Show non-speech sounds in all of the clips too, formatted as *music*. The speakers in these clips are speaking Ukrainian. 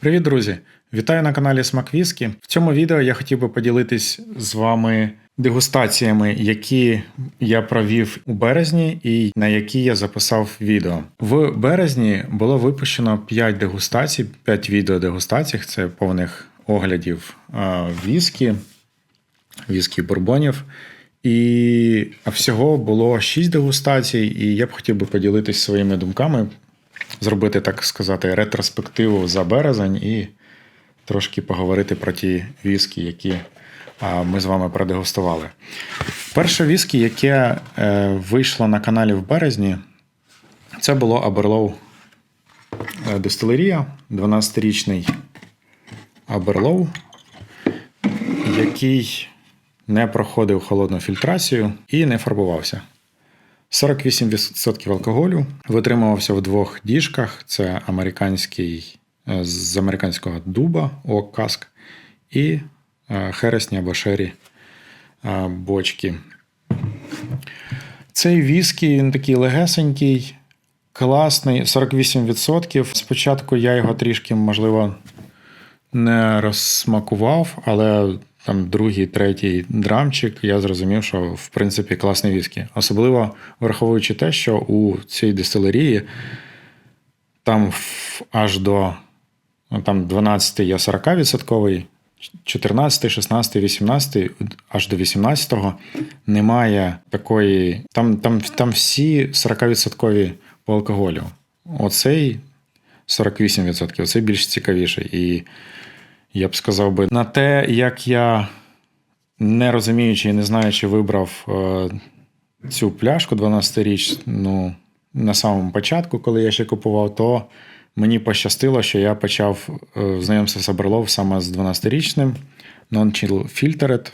Привіт, друзі! Вітаю на каналі Смак Віскі. В цьому відео я хотів би поділитись з вами дегустаціями, які я провів у березні і на які я записав відео. В березні було випущено 5 дегустацій, 5 відео дегустацій, це повних оглядів віскі, віскі бурбонів. І всього було 6 дегустацій, і я б хотів би поділитись своїми думками, зробити, так сказати, ретроспективу за березень і трошки поговорити про ті віскі, які ми з вами продегустували. Перше віскі, яке е, вийшло на каналі в березні, це було Аберлоу Дистилерія, 12-річний Аберлоу, який не проходив холодну фільтрацію і не фарбувався. 48% алкоголю витримувався в двох діжках: це американський е, з американського дуба Cask і е, хересні або шері е, бочки. Цей віскі він такий легесенький, класний, 48%. Спочатку я його трішки, можливо, не розсмакував, але там другий, третій драмчик, я зрозумів, що в принципі класний віскі. Особливо враховуючи те, що у цій дистилерії там аж до ну, там 12 є 40%, 14, 16, 18, аж до 18-го немає такої. Там, там, там всі 40% по алкоголю. Оцей 48%, оцей більш цікавіший. І я б сказав би, на те, як я не розуміючи і не знаючи, вибрав е, цю пляшку 12 річ, ну, на самому початку, коли я ще купував, то мені пощастило, що я почав е, знайомство з Аберлов саме з 12-річним Non-Chill Filtered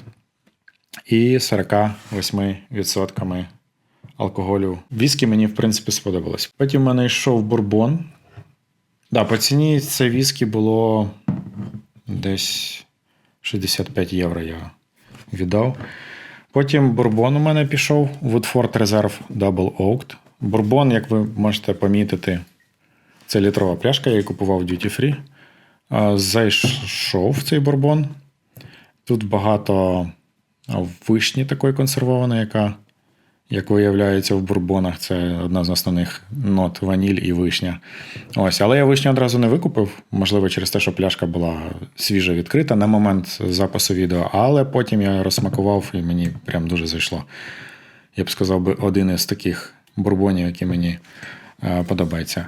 і 48% алкоголю. Віскі мені, в принципі, сподобалось. Потім в мене йшов бурбон. Да, по ціні це віскі було десь 65 євро я віддав. Потім бурбон у мене пішов Woodford Reserve Double Oaked. Бурбон, як ви можете помітити, це літрова пляшка, я її купував Duty Free. Зайшов в цей бурбон. Тут багато вишні такої консервованої, яка, як виявляється, в бурбонах це одна з основних нот ваніль і вишня. Ось, але я вишню одразу не викупив, можливо, через те, що пляшка була свіжо відкрита на момент запису відео, але потім я розсмакував і мені прям дуже зайшло. Я б сказав би, один із таких бурбонів, які мені е, подобається.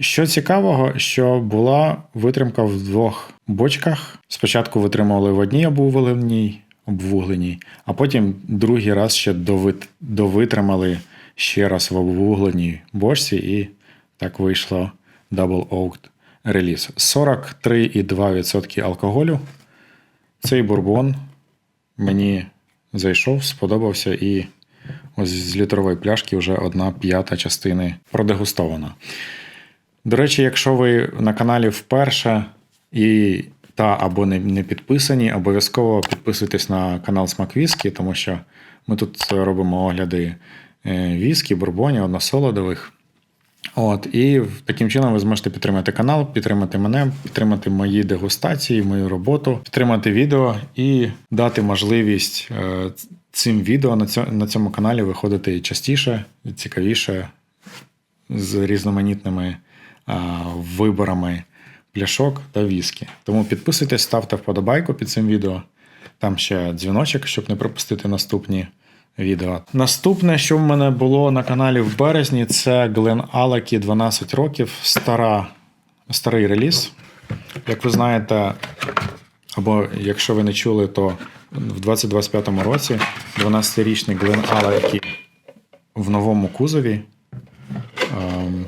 Що цікавого, що була витримка в двох бочках. Спочатку витримували в одній обвугленій, обвугленій, а потім другий раз ще довитримали ще раз в обвугленій бочці, і так вийшло Double Oaked реліз. 43,2% алкоголю. Цей бурбон мені зайшов, сподобався, і ось з літрової пляшки вже одна п'ята частини продегустована. До речі, якщо ви на каналі вперше і та або не, не підписані, обов'язково підписуйтесь на канал Смак Віскі, тому що ми тут робимо огляди е, віскі, бурбонів, односолодових. От, і таким чином ви зможете підтримати канал, підтримати мене, підтримати мої дегустації, мою роботу, підтримати відео і дати можливість е, цим відео на цьому, на цьому каналі виходити частіше, цікавіше, з різноманітними виборами пляшок та віскі. Тому підписуйтесь, ставте вподобайку під цим відео. Там ще дзвіночок, щоб не пропустити наступні відео. Наступне, що в мене було на каналі в березні, це Glen Алакі 12 років, стара, старий реліз. Як ви знаєте, або якщо ви не чули, то в 2025 році 12-річний Glen Алакі в новому кузові ем,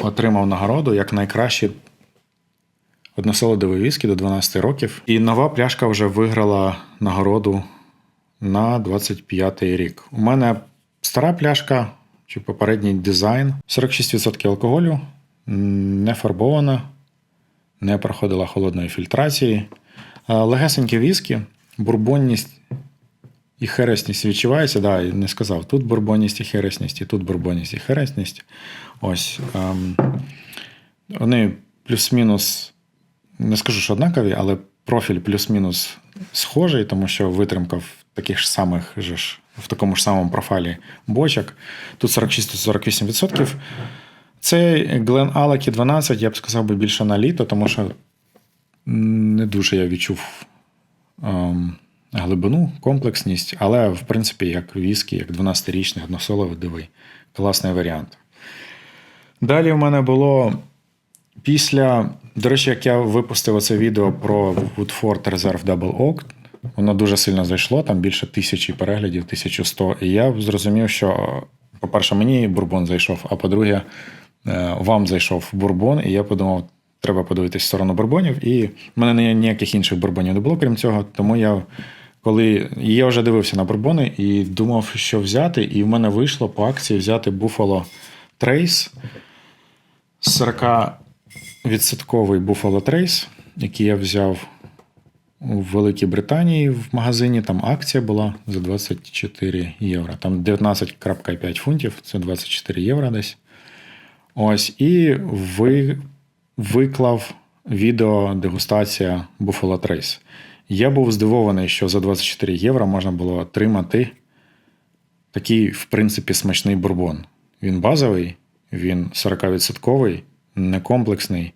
отримав нагороду як найкращий односолодовий віскі до 12 років. І нова пляшка вже виграла нагороду на 25-й рік. У мене стара пляшка чи попередній дизайн, 46% алкоголю, не фарбована, не проходила холодної фільтрації. Е, Легесенькі віскі, бурбонність і хересність відчувається. Да, і не сказав. Тут бурбонність і хересність, і тут бурбонність і хересність. Ось. Ем, вони плюс-мінус, не скажу, що однакові, але профіль плюс-мінус схожий, тому що витримка в таких ж самих же ж, в такому ж самому профілі бочок. Тут 46-48%. Цей Glen Alaki 12, я б сказав би більше на літо, тому що не дуже я відчув ем, глибину, комплексність, але в принципі, як віскі, як 12-річний односоловий дивий. Класний варіант. Далі в мене було після. До речі, як я випустив це відео про Woodford Reserve Double Oak, воно дуже сильно зайшло, там більше тисячі переглядів, 1100. І я зрозумів, що, по-перше, мені бурбон зайшов, а по-друге, е, вам зайшов бурбон, і я подумав, треба подивитись в сторону бурбонів. І в мене ніяких інших бурбонів не було, крім цього. Тому я, коли я вже дивився на бурбони і думав, що взяти, і в мене вийшло по акції взяти Buffalo Trace 40-відсотковий Buffalo Trace, який я взяв у Великій Британії в магазині. Там акція була за 24 євро. Там 19,5 фунтів, це 24 євро десь. Ось, і ви, виклав відео дегустація Buffalo Trace. Я був здивований, що за 24 євро можна було отримати такий, в принципі, смачний бурбон. Він базовий, він 40%, некомплексний.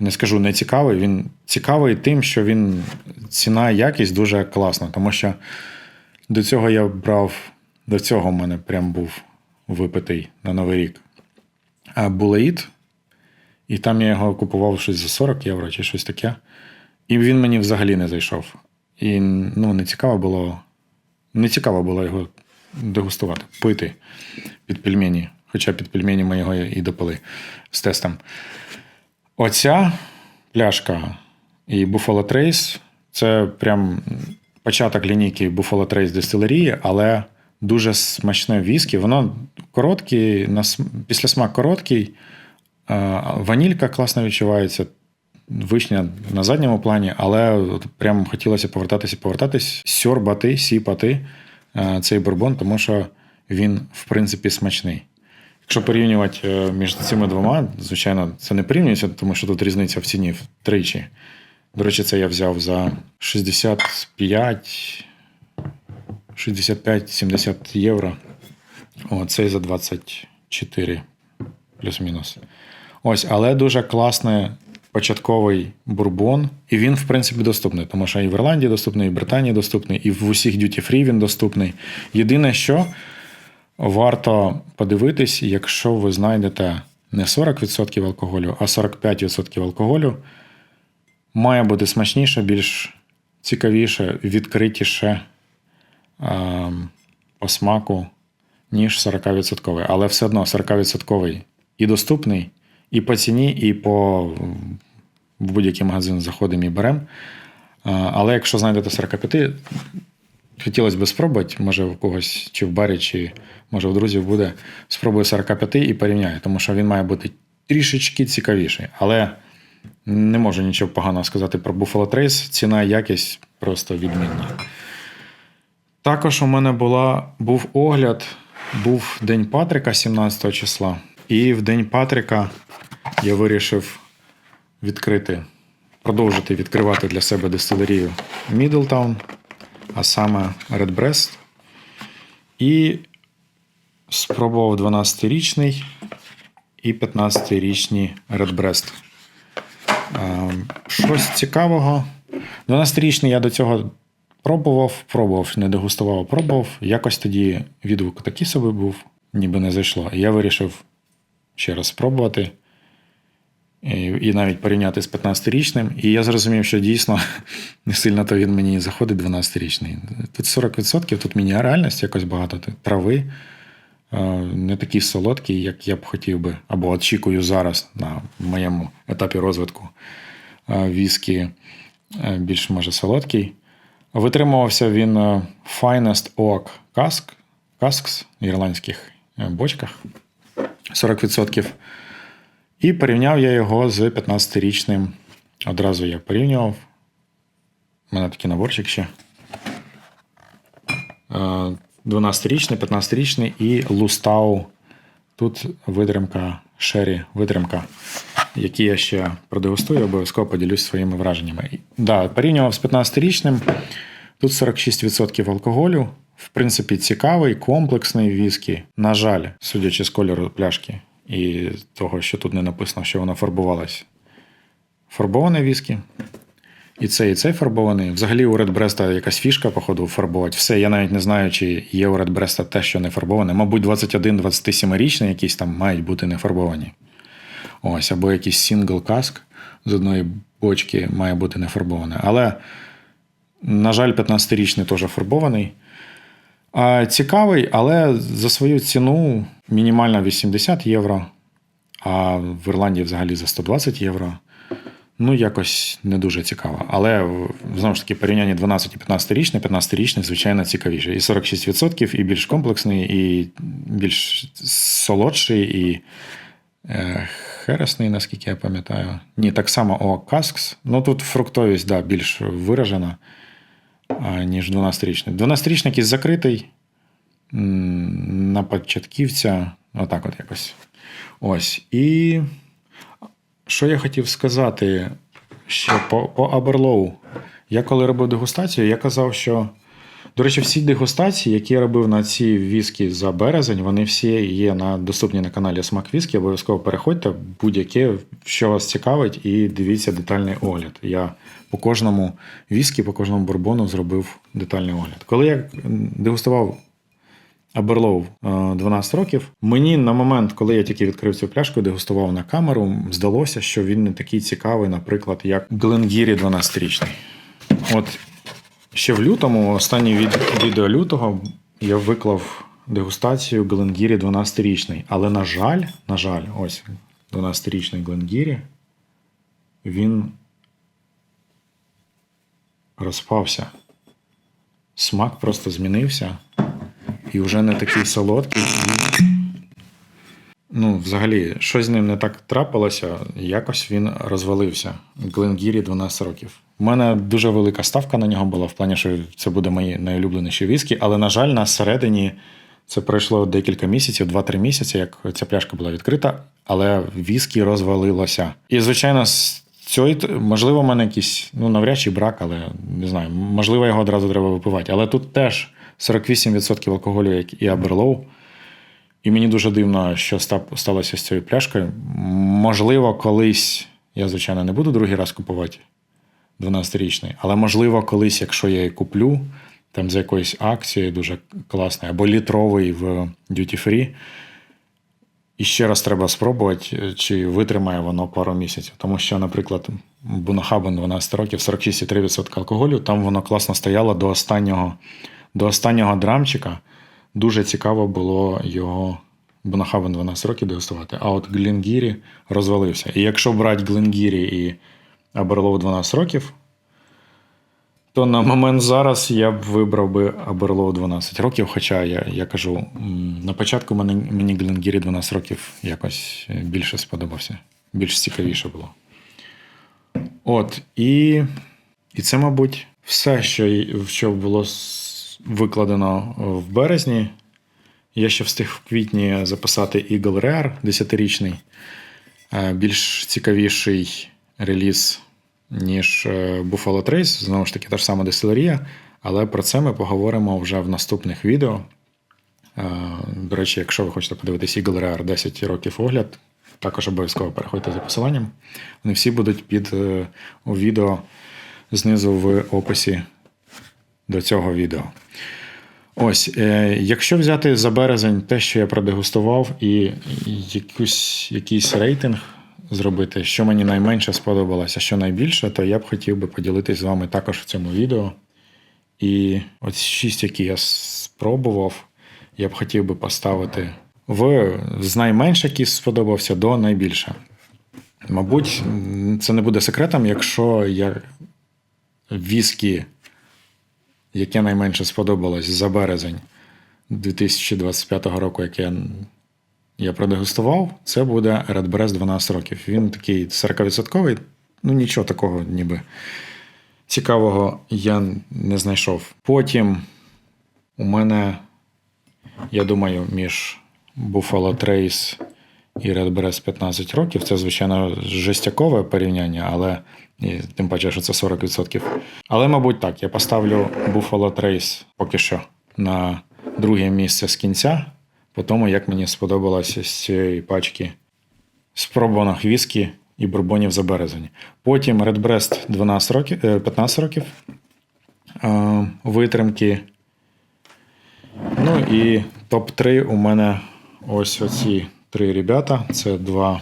Не скажу не цікавий. Він цікавий тим, що він ціна якість дуже класна. Тому що до цього я брав, до цього в мене прям був випитий на Новий рік. Булеїд, і там я його купував щось за 40 євро чи щось таке. І він мені взагалі не зайшов. І ну, не цікаво було не цікаво було його дегустувати, пити під пельмені. Хоча під пельмені ми його і допили з тестом. Оця пляшка і Buffalo Trace це прям початок лінійки Buffalo Trace дистилерії, але дуже смачне віскі. Воно коротке, після смак короткий, ванілька класно відчувається. Вишня на задньому плані, але прям хотілося повертатися, повертатись, сьорбати, сіпати цей бурбон, тому що він, в принципі, смачний. Якщо порівнювати е, між цими двома, звичайно, це не порівнюється, тому що тут різниця в ціні втричі. До речі, це я взяв за 65 65-70 євро. О, цей за 24 плюс-мінус. Ось, але дуже класний початковий бурбон. І він, в принципі, доступний, тому що і в Ірландії доступний, і в Британії доступний, і в усіх duty free він доступний. Єдине, що варто подивитись, якщо ви знайдете не 40% алкоголю, а 45% алкоголю, має бути смачніше, більш цікавіше, відкритіше е, по смаку, ніж 40%. Але все одно 40% і доступний, і по ціні, і по в будь-який магазин заходимо і беремо. Але якщо знайдете 45, хотілося б спробувати, може в когось чи в барі, чи може в друзів буде, спробую 45 і порівняю, тому що він має бути трішечки цікавіший. Але не можу нічого поганого сказати про Buffalo Trace. Ціна якість просто відмінна. Також у мене була, був огляд, був День Патрика 17 числа. І в День Патрика я вирішив відкрити, продовжити відкривати для себе дистилерію Middletown а саме Redbreast. І спробував 12-річний і 15-річний Redbreast. Щось цікавого. 12-річний я до цього пробував, пробував, не дегустував, пробував. Якось тоді відгук такий собі був, ніби не зайшло. І я вирішив ще раз спробувати і навіть порівняти з 15-річним. І я зрозумів, що дійсно *laughs* не сильно то він мені заходить 12-річний. Тут 40%, тут міні-реальність якось багато. Трави не такі солодкі, як я б хотів би, або очікую зараз на моєму етапі розвитку віскі більш може солодкий. Витримувався він Finest Oak Cask, Casks, ірландських е, бочках 40%. І порівняв я його з 15-річним. Одразу я порівнював. У мене такий наборчик ще. 12-річний, 15-річний і Лустау. Тут витримка, шері, витримка які я ще продегустую, обов'язково поділюсь своїми враженнями. Да, порівнював з 15-річним. Тут 46% алкоголю. В принципі, цікавий, комплексний віскі. На жаль, судячи з кольору пляшки і того, що тут не написано, що вона фарбувалась. Фарбоване віскі. І цей, і цей фарбований. Взагалі у Редбреста якась фішка, походу, фарбувати. Все, я навіть не знаю, чи є у Редбреста те, що не фарбоване. Мабуть, 21-27-річний якісь там мають бути не фарбовані. Ось, або якийсь сингл каск з одної бочки має бути не фарбоване. Але, на жаль, 15-річний теж фарбований. Цікавий, але за свою ціну мінімально 80 євро, а в Ірландії взагалі за 120 євро. Ну, якось не дуже цікаво. Але знову ж таки, порівняння 12 і 15-річний, 15-річний, звичайно, цікавіше. І 46%, і більш комплексний, і більш солодший, і е, хересний, наскільки я пам'ятаю. Ні, так само О Каскс. Ну тут фруктовість да, більш виражена, ніж 12-річний. 12-річний якийсь закритий на початківця. Отак, от якось. Ось. І що я хотів сказати ще по, по Аберлоу. Я коли робив дегустацію, я казав, що. До речі, всі дегустації, які я робив на ці віскі за березень, вони всі є на, доступні на каналі Смак Віскі. Обов'язково переходьте будь-яке, що вас цікавить, і дивіться детальний огляд. Я по кожному віскі, по кожному бурбону зробив детальний огляд. Коли я дегустував Аберлоу 12 років. Мені на момент, коли я тільки відкрив цю пляшку дегустував на камеру, здалося, що він не такий цікавий, наприклад, як Гленгірі 12-річний. От ще в лютому, останнє від, відео лютого, я виклав дегустацію Гленгірі 12-річний. Але, на жаль, на жаль, ось 12-річний Гленгірі, він розпався. Смак просто змінився і вже не такий солодкий. Ну, взагалі, щось з ним не так трапилося, якось він розвалився. Гленгірі 12 років. У мене дуже велика ставка на нього була, в плані, що це буде мої найулюбленіші віскі, але, на жаль, на середині це пройшло декілька місяців, 2-3 місяці, як ця пляшка була відкрита, але віскі розвалилося. І, звичайно, цієї, можливо, в мене якийсь, ну, навряд чи брак, але не знаю, можливо, його одразу треба випивати. Але тут теж 48% алкоголю, як і Аберлоу. І мені дуже дивно, що сталося з цією пляшкою. Можливо, колись, я, звичайно, не буду другий раз купувати 12-річний, але можливо, колись, якщо я її куплю, там за якоюсь акцією дуже класною, або літровий в Duty Free, і ще раз треба спробувати, чи витримає воно пару місяців. Тому що, наприклад, Бунахабен 12 років, 46,3% алкоголю, там воно класно стояло до останнього до останнього драмчика дуже цікаво було його Бонахабен 12 років дегустувати. А от Глінгірі розвалився. І якщо брати Глінгірі і Аберлоу 12 років, то на момент зараз я б вибрав би Аберлоу 12 років. Хоча я я кажу, на початку мені, мені Глінгірі 12 років якось більше сподобався, більш цікавіше було. От, і, і це, мабуть, все, що, що було викладено в березні. Я ще встиг в квітні записати Eagle Rare 10-річний, більш цікавіший реліз, ніж е, Buffalo Trace. Знову ж таки, та ж сама дистилерія, але про це ми поговоримо вже в наступних відео. До речі, якщо ви хочете подивитись Eagle Rare 10 років огляд, також обов'язково переходьте за посиланням. Вони всі будуть під е, у відео знизу в описі до цього відео. Ось, е, якщо взяти за березень те, що я продегустував, і якусь, якийсь рейтинг зробити, що мені найменше сподобалося, що найбільше, то я б хотів би поділитися з вами також в цьому відео. І ось шість, які я спробував, я б хотів би поставити в з найменше, який сподобався, до найбільше. Мабуть, це не буде секретом, якщо я віскі яке найменше сподобалось за березень 2025 року, яке я, я продегустував, це буде Redbreast 12 років. Він такий 40%, ну нічого такого, ніби цікавого я не знайшов. Потім у мене, я думаю, між Buffalo Trace і Redbreast 15 років. Це, звичайно, жестякове порівняння, але і тим паче, що це 40%. Але, мабуть, так, я поставлю Buffalo Trace поки що на друге місце з кінця, по тому, як мені сподобалося з цієї пачки спробуваних віскі і бурбонів за березень. Потім Redbreast 12 років, е, 15 років е, витримки. Ну і топ-3 у мене ось оці три ребята. Це два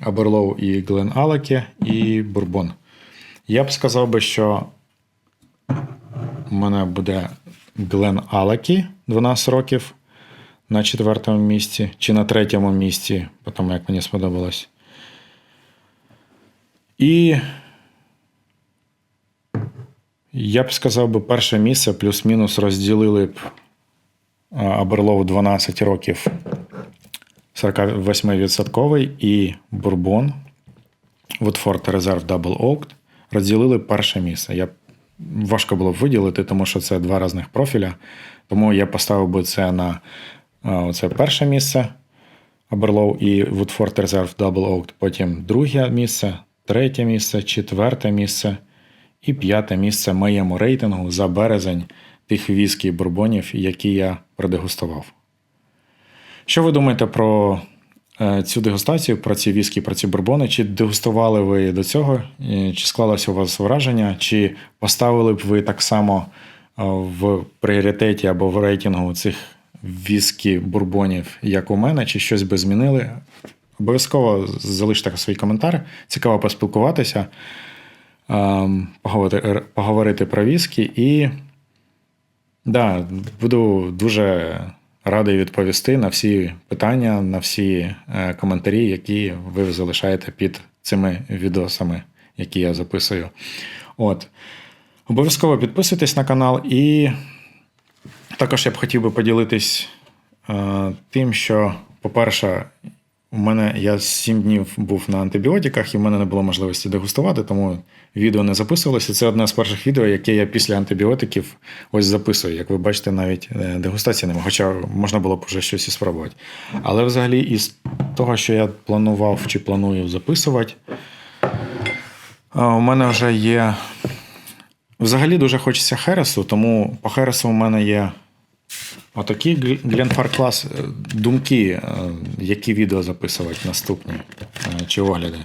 Аберлоу і Глен Алеке і Бурбон. Я б сказав би, що у мене буде Глен Алекі 12 років на четвертому місці, чи на третьому місці, по тому як мені сподобалось. І я б сказав би, перше місце плюс-мінус розділили б Аберлоу 12 років 48% і Бурбон Woodford Reserve Double Oaked розділили перше місце. Я важко було б виділити, тому що це два різних профіля. Тому я поставив би це на це перше місце Аберлоу і Woodford Reserve Double Oaked, потім друге місце, третє місце, четверте місце і п'яте місце моєму рейтингу за березень тих віскі бурбонів, які я продегустував. Що ви думаєте про е, цю дегустацію, про ці віскі, про ці бурбони? Чи дегустували ви до цього? Чи склалося у вас враження? Чи поставили б ви так само е, в пріоритеті або в рейтингу цих віскі бурбонів, як у мене, чи щось би змінили? Обов'язково залиште свій коментар. Цікаво поспілкуватися, ем, поговорити про віскі і. Да, буду дуже радий відповісти на всі питання, на всі е, коментарі, які ви залишаєте під цими відосами, які я записую. От. Обов'язково підписуйтесь на канал і також я б хотів би поділитись е, тим, що, по-перше, у мене я 7 днів був на антибіотиках, і в мене не було можливості дегустувати, тому відео не записувалося. Це одне з перших відео, яке я після антибіотиків ось записую. Як ви бачите, навіть е, дегустації немає, хоча можна було б вже щось і спробувати. Але взагалі, із того, що я планував чи планую записувати, у мене вже є. Взагалі дуже хочеться Хересу, тому по Хересу у мене є Отакі Гленфар клас е, думки, е, які відео записувати наступні е, чи огляди.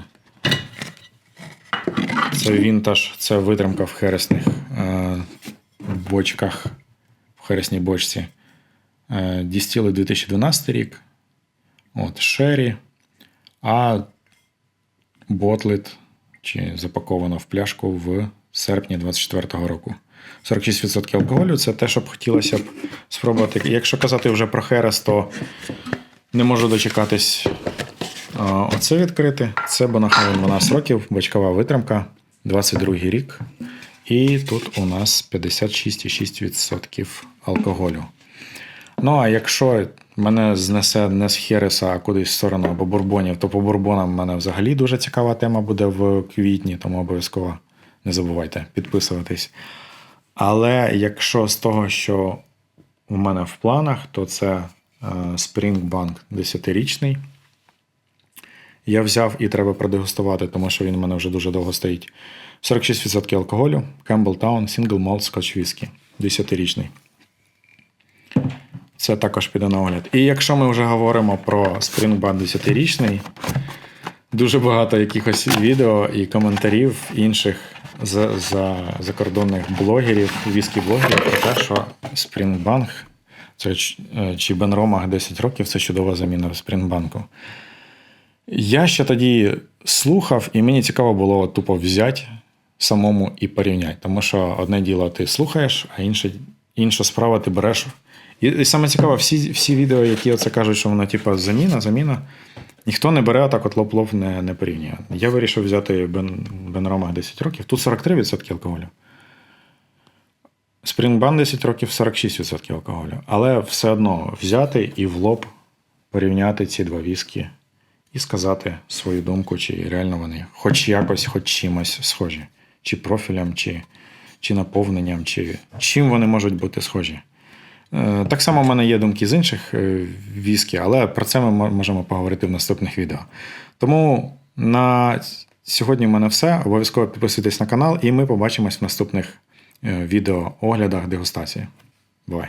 Це вінтаж, це витримка в хересних бочках, в хересній бочці. Дістіли 2012 рік. От, Шері. А ботлет чи запаковано в пляшку в серпні 24-го року. 46% алкоголю це те, що б хотілося б спробувати. Якщо казати вже про Херес, то не можу дочекатись оце відкрити. Це Бонаховен 12 років, бочкова витримка, 22 рік. І тут у нас 56,6% алкоголю. Ну, а якщо мене знесе не з Хереса, а кудись в сторону або бурбонів, то по бурбонам в мене взагалі дуже цікава тема буде в квітні, тому обов'язково не забувайте підписуватись. Але якщо з того, що у мене в планах, то це е, Springbank 10-річний. Я взяв і треба продегустувати, тому що він у мене вже дуже довго стоїть. 46% алкоголю, Campbelltown Single Malt Scotch Whisky 10-річний. Це також піде на огляд. І якщо ми вже говоримо про Springbank 10-річний, дуже багато якихось відео і коментарів інших за, за, закордонних блогерів, віскі-блогерів про те, що Springbank, це е, чи Бенромах 10 років це чудова заміна Спрінгбанку. Я ще тоді слухав, і мені цікаво було тупо взяти самому і порівняти. Тому що одне діло ти слухаєш, а інше, інша справа ти береш. І, і саме цікаво, всі, всі відео, які оце кажуть, що воно типу заміна, заміна. Ніхто не бере так, от лоп-лоп не, не порівнює. Я вирішив взяти Бен, Бенромах 10 років. Тут 43% алкоголю. Спрінгбан 10 років 46% алкоголю. Але все одно взяти і в лоб порівняти ці два віскі і сказати свою думку, чи реально вони хоч якось, хоч чимось схожі. Чи профілем, чи, чи наповненням, чи чим вони можуть бути схожі. Е, Так само в мене є думки з інших е, віскі, але про це ми можемо поговорити в наступних відео. Тому на сьогодні в мене все. Обов'язково підписуйтесь на канал, і ми побачимось в наступних е, відео оглядах дегустації. Бувай!